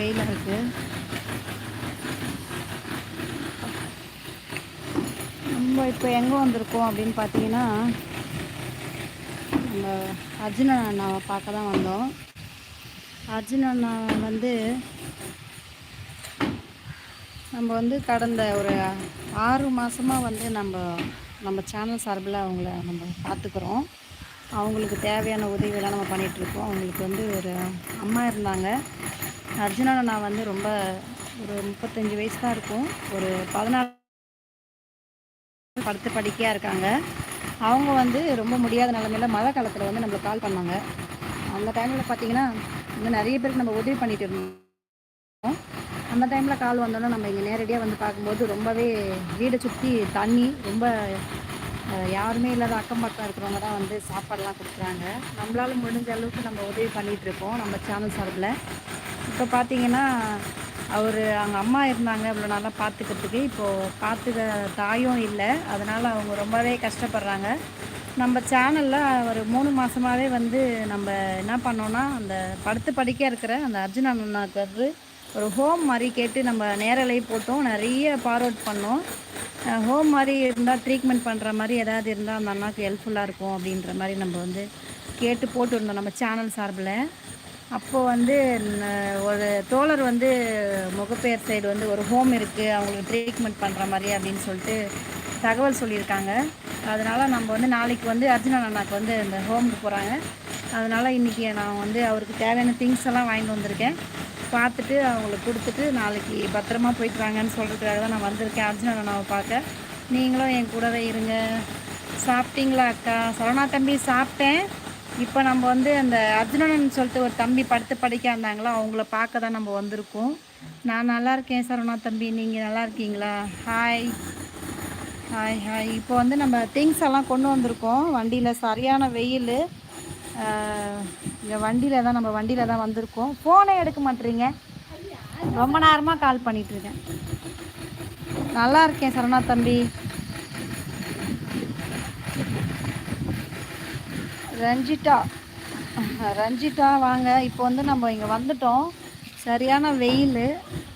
வெயிலாக இருக்குது நம்ம இப்போ எங்கே வந்திருக்கோம் அப்படின்னு பார்த்தீங்கன்னா நம்ம அர்ஜுன அண்ணாவை பார்க்க தான் வந்தோம். அர்ஜுன் அண்ணா வந்து நம்ம வந்து கடந்த ஒரு ஆறு மாதமாக வந்து நம்ம நம்ம சேனல் சார்பில் அவங்கள நம்ம பார்த்துக்குறோம். அவங்களுக்கு தேவையான உதவியெல்லாம் நம்ம பண்ணிகிட்ருக்கோம் அவங்களுக்கு வந்து ஒரு அம்மா இருந்தாங்க. அர்ஜுனா நான் வந்து ரொம்ப ஒரு முப்பத்தஞ்சு வயசு தான் இருக்கும். ஒரு பதினாலு படுத்து படிக்கையாக இருக்காங்க. அவங்க வந்து ரொம்ப முடியாத நிலமையில மழை காலத்தில் வந்து நம்மளுக்கு கால் பண்ணாங்க. அந்த டைமில் பார்த்தீங்கன்னா இன்னும் நிறைய பேருக்கு நம்ம உதவி பண்ணிட்டு இருந்தோம். அந்த டைமில் கால் வந்தோன்னே நம்ம இங்கே நேரடியாக வந்து பார்க்கும்போது ரொம்பவே வீடை சுற்றி தண்ணி ரொம்ப யாருமே இல்லாத அக்கம் பக்கம் இருக்கிறவங்க தான் வந்து சாப்பாடெலாம் கொடுக்குறாங்க. நம்மளால முடிஞ்ச அளவுக்கு நம்ம உதவி பண்ணிகிட்ருக்கோம் நம்ம சேனல் சார்பில். இப்போ பார்த்தீங்கன்னா அவர் அவங்க அம்மா இருந்தாங்க இவ்வளோ நல்லா பார்த்துக்கிறதுக்கு இப்போது பார்த்துக்க தாயும் இல்லை. அதனால் அவங்க ரொம்பவே கஷ்டப்படுறாங்க. நம்ம சேனலில் ஒரு மூணு மாதமாகவே வந்து நம்ம என்ன பண்ணோன்னா அந்த படுத்து படிக்க இருக்கிற அந்த அர்ஜுன் அண்ணாக்கு ஒரு ஹோம் மாதிரி கேட்டு நம்ம நேரலை போட்டோம். நிறைய ஃபார்வர்ட் பண்ணோம். ஹோம் மாதிரி இருந்தால் ட்ரீட்மெண்ட் பண்ணுற மாதிரி ஏதாவது இருந்தால் அந்த அண்ணாக்கு ஹெல்ப்ஃபுல்லாக இருக்கும் அப்படின்ற மாதிரி நம்ம வந்து கேட்டு போட்டுருந்தோம் நம்ம சேனல் சார்பில். அப்போது வந்து ஒரு தோழர் வந்து முகப்பேர் சைடு வந்து ஒரு ஹோம் இருக்குது அவங்களுக்கு ட்ரீட்மெண்ட் பண்ணுற மாதிரி அப்படின்னு சொல்லிட்டு தகவல் சொல்லியிருக்காங்க. அதனால் நம்ம வந்து நாளைக்கு வந்து அர்ஜுனன் அண்ணாக்கு வந்து இந்த ஹோமுக்கு போகிறாங்க அதனால் இன்றைக்கி நான் வந்து அவருக்கு தேவையான திங்ஸ் எல்லாம் வாங்கிட்டு வந்திருக்கேன். பார்த்துட்டு அவங்களுக்கு கொடுத்துட்டு நாளைக்கு பத்திரமா போயிட்டு வாங்கன்னு சொல்கிறதுக்காக தான் நான் வந்திருக்கேன் அர்ஜுனன் அண்ணாவை பார்க்க. நீங்களும் என் கூடவே இருங்க. சாப்பிட்டீங்களா அக்கா? சரணா தம்பி சாப்பிட்டேன். இப்போ நம்ம வந்து அந்த அர்ஜுனன் சொல்லிட்டு ஒரு தம்பி படுத்து படிக்க இருந்தாங்களோ அவங்கள பார்க்க தான் நம்ம வந்திருக்கோம். நான் நல்லா இருக்கேன் சரவணா தம்பி நீங்கள் நல்லா இருக்கீங்களா? ஹாய் ஹாய் ஹாய் இப்போ வந்து நம்ம திங்ஸ் எல்லாம் கொண்டு வந்திருக்கோம். வண்டியில் சரியான வெயில். இங்கே வண்டியில் தான் நம்ம வண்டியில் தான் வந்திருக்கோம். ஃபோனே எடுக்க மாட்டேறீங்க. ரொம்ப நேரமாக கால் பண்ணிகிட்ருக்கேன் நல்லா இருக்கேன் சரணா தம்பி. ரஞ்சிதா. ரஞ்சிதா வாங்க. இப்போ வந்து நம்ம இங்கே வந்துட்டோம். சரியான வெயில்.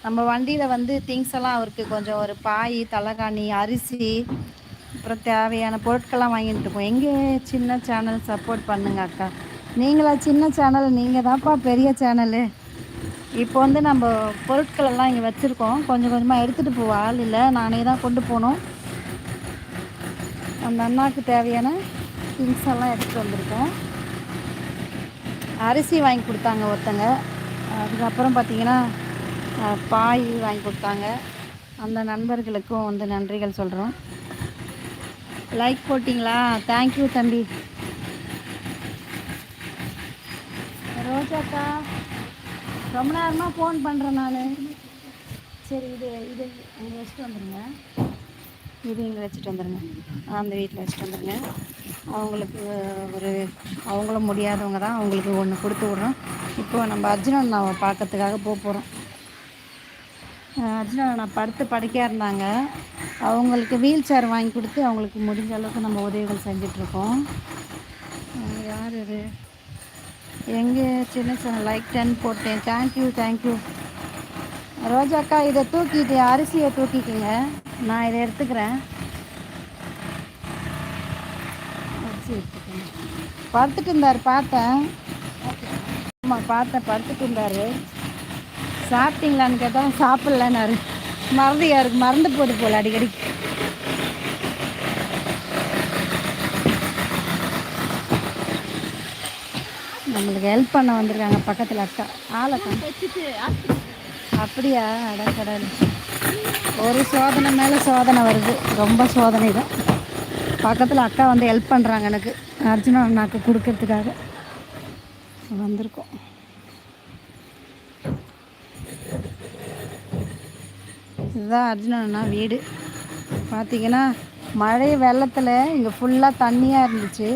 நம்ம வண்டியில் வந்து திங்ஸ் எல்லாம் அவருக்கு கொஞ்சம் ஒரு பாய் தலைகாணி அரிசி அப்புறம் தேவையான பொருட்கள்லாம் வாங்கிட்டு இருக்கோம். எங்கே சின்ன சேனல் சப்போர்ட் பண்ணுங்க அக்கா. நீங்களா சின்ன சேனல் நீங்கள் தான்ப்பா பெரிய சேனலு இப்போ வந்து நம்ம பொருட்கள் எல்லாம் இங்கே வச்சுருக்கோம். கொஞ்சம் கொஞ்சமாக எடுத்துகிட்டு போவாள் இல்லை. நானே தான் கொண்டு போகணும். அந்த அண்ணாக்கு தேவையான திங்ஸ் எல்லாம் எடுத்துகிட்டு வந்திருக்கேன். அரிசி வாங்கி கொடுத்தாங்க ஒருத்தங்க. அதுக்கப்புறம் பார்த்தீங்கன்னா பாய் வாங்கி கொடுத்தாங்க. அந்த நண்பர்களுக்கும் வந்து நன்றிகள் சொல்கிறோம் லைக் போட்டிங்களா? தேங்க்யூ தம்பி. ரோஜாக்கா ரொம்ப நேரமாக ஃபோன் பண்ணுறேன் நான். சரி இது இது இங்கே வச்சுட்டு வந்துடுங்க இது இங்கே வச்சுட்டு வந்துடுங்க அந்த வீட்டில் வச்சுட்டு வந்துடுங்க அவங்களுக்கு ஒரு அவங்களும் முடியாதவங்க தான் அவங்களுக்கு ஒன்று கொடுத்து விட்றோம். இப்போ நம்ம அர்ஜுனன் அண்ணாவை பார்க்கறதுக்காக போக போகிறோம் அர்ஜுனன் அண்ணா படுத்து படுக்கையாக இருந்தாங்க. அவங்களுக்கு வீல் சேர் வாங்கி கொடுத்து அவங்களுக்கு முடிஞ்ச அளவுக்கு நம்ம உதவிகள் செஞ்சிட்ருக்கோம் யார் இது? எங்கே சின்ன சின்ன லைக் டென் போட்டேன். தேங்க்யூ தேங்க்யூ ரோஜாக்கா இதை தூக்கிட்டு அரிசியை தூக்கிக்கிங்க. நான் இதை எடுத்துக்கிறேன் அரிசி எடுத்துக்கங்க படுத்துட்டு இருந்தார் பார்த்தேன். ஆமாம் பார்த்தேன் படுத்துட்டு இருந்தார். சாப்பிட்டீங்களான்னு கேட்டால் சாப்பிட்லன்னாரு. மறந்து யாருக்கு மறந்து போட்டு போல அடிக்கடி. நம்மளுக்கு ஹெல்ப் பண்ண வந்திருக்காங்க பக்கத்தில் அக்கா. ஆளக்கா அப்படியா? அடக்கடல் ஒரு சோதனை மேலே சோதனை வருது. ரொம்ப சோதனை தான் பக்கத்தில் அக்கா வந்து ஹெல்ப் பண்ணுறாங்க எனக்கு. அர்ஜுனா அண்ணாக்கு கொடுக்கறதுக்காக வந்திருக்கோம். இதுதான் அர்ஜுனா அண்ணா வீடு. பார்த்தீங்கன்னா மழை வெள்ளத்தில் இங்கே ஃபுல்லாக தண்ணியாக இருந்துச்சு.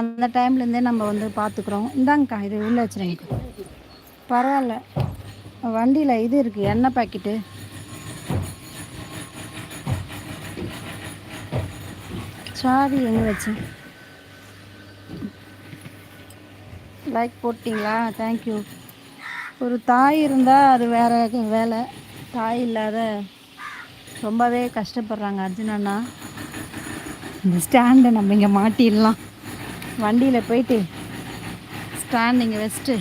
அந்த டைம்லேருந்தே நம்ம வந்து பார்த்துக்குறோம் இந்தாங்கக்கா இது உள்ளே வச்சுருங்க. பரவாயில்ல. வண்டியில் இது இருக்குது எண்ணெய் பாக்கெட்டு சாவி எங்கே வச்சேன் லைக் போட்டிங்களா? தேங்க்யூ ஒரு தாய் இருந்தால் அது வேறு வேலை. தாய் இல்லாத ரொம்பவே கஷ்டப்படுறாங்க அர்ஜுன் அண்ணா. இந்த ஸ்டாண்டை நம்ம இங்கே மாட்டிடலாம். வண்டியில் போயிட்டு ஸ்டாண்ட் இங்கே வச்சுட்டு.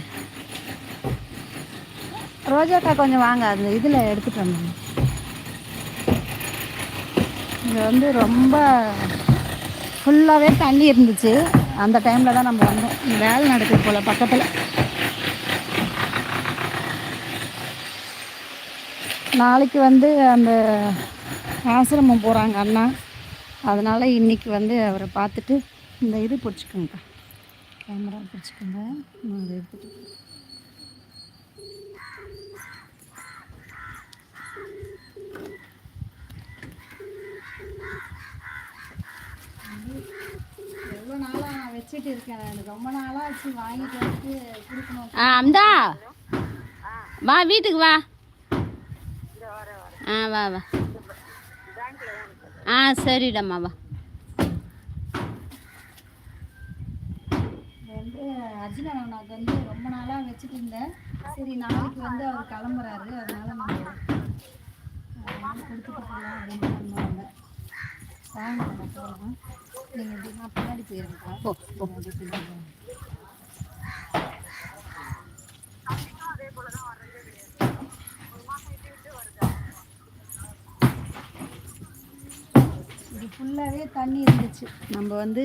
ரோஜாக்கா கொஞ்சம் வாங்க அந்த இதில் எடுத்துகிட்டு வந்தோம் இங்கே வந்து ரொம்ப ஃபுல்லாகவே தண்ணி இருந்துச்சு. அந்த டைமில் தான் நம்ம வந்தோம் வேலை நடக்குது போல் பக்கத்தில். நாளைக்கு வந்து அந்த ஆசிரமம் போகிறாங்க அண்ணா. அதனால் இன்னைக்கு வந்து அவரை பார்த்துட்டு இந்த இது பிடிச்சிக்கோங்க கேமரா பிடிச்சிக்கோங்க. நான் அதை எடுத்துகிட்டு எவ்வளோ நாளாக நான் வச்சுட்டு இருக்கேன் எனக்கு ரொம்ப நாளாக ஆச்சு வாங்கிட்டு வந்து கொடுக்கணும். ஆ அம்தா. வா வீட்டுக்கு வா. ஆ வா வா. ஆ சரிடாம்மா வா. இது வந்து அர்ஜுன அண்ணாக்கு வந்து ரொம்ப நாளாக வச்சுட்டு இருந்தேன். சரி நாளைக்கு வந்து அவர் கிளம்புறாரு. அதனால நம்ம கொடுத்துட்டு போகலாம் அப்படின்னு சொன்னாங்க. வாங்க நம்ம நீங்கள் நான் பின்னாடி இது ஃபுல்லாகவே தண்ணி இருந்துச்சு. நம்ம வந்து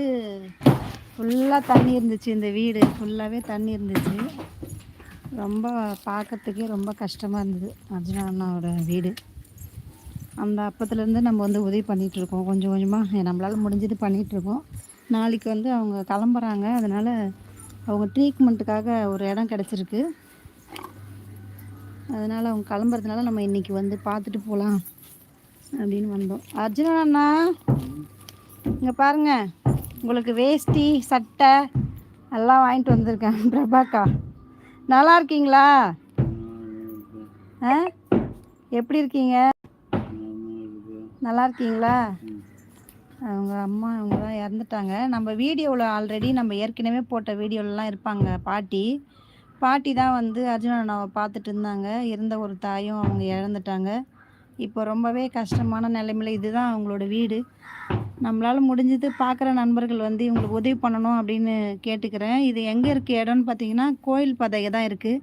ஃபுல்லாக தண்ணி இருந்துச்சு இந்த வீடு. ஃபுல்லாகவே தண்ணி இருந்துச்சு. ரொம்ப பார்க்கறதுக்கே ரொம்ப கஷ்டமாக இருந்தது. அர்ஜுனா அண்ணாவோட வீடு. அந்த அப்பத்துலேருந்து நம்ம வந்து உதவி பண்ணிகிட்டு இருக்கோம் கொஞ்சம் கொஞ்சமாக நம்மளால் முடிஞ்சது பண்ணிகிட்ருக்கோம் நாளைக்கு வந்து அவங்க கிளம்புறாங்க. அதனால் அவங்க ட்ரீட்மெண்ட்டுக்காக ஒரு இடம் கிடச்சிருக்கு. அதனால் அவங்க கிளம்புறதுனால நம்ம இன்றைக்கி வந்து பார்த்துட்டு போகலாம் அப்படின்னு வந்தோம். அர்ஜுனன் அண்ணா இங்கே பாருங்க. உங்களுக்கு வேஷ்டி சட்டை எல்லாம் வாங்கிட்டு வந்திருக்கேன். பிரபாக்கா நல்லா இருக்கீங்களா? ஆ? எப்படி இருக்கீங்க? நல்லா இருக்கீங்களா? அவங்க அம்மா அவங்க தான் இறந்துட்டாங்க. நம்ம வீடியோவில் ஆல்ரெடி நம்ம ஏற்கனவே போட்ட வீடியோலலாம் இருப்பாங்க பாட்டி. பாட்டி தான் வந்து அர்ஜுன அண்ணாவை பார்த்துட்டு இருந்தாங்க. இருந்த ஒரு தாயும் அவங்க இழந்துட்டாங்க. இப்போ ரொம்பவே கஷ்டமான நிலைமையில இதுதான் அவங்களோட வீடு. நம்மளால் முடிஞ்சது பார்க்குற நண்பர்கள் வந்து இவங்களுக்கு உதவி பண்ணணும் அப்படின்னு கேட்டுக்கிறேன். இது எங்கே இருக்குது இடம்னு பார்த்தீங்கன்னா கோயில் பதையை தான் இருக்குது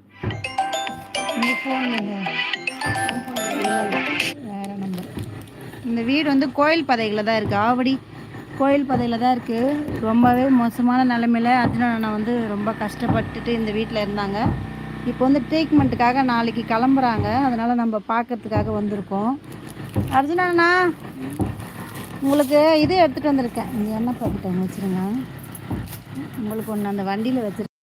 இந்த வீடு வந்து கோயில் பதையில் தான் இருக்குது ஆவடி கோயில் பதையில் தான் இருக்குது ரொம்பவே மோசமான நிலமையில அர்ஜுன அண்ணா வந்து ரொம்ப கஷ்டப்பட்டுட்டு இந்த வீட்டில் இருந்தாங்க. இப்போ வந்து ட்ரீட்மெண்ட்டுக்காக நாளைக்கு கிளம்புறாங்க. அதனால் நம்ம பார்க்கறதுக்காக வந்திருக்கோம். அர்ஜுன அண்ணா உங்களுக்கு இது எடுத்துகிட்டு வந்திருக்கேன். நீங்கள் என்ன பாக்கெட் வச்சுருங்க உங்களுக்கு ஒன்று அந்த வண்டியில் வச்சுருக்கேன்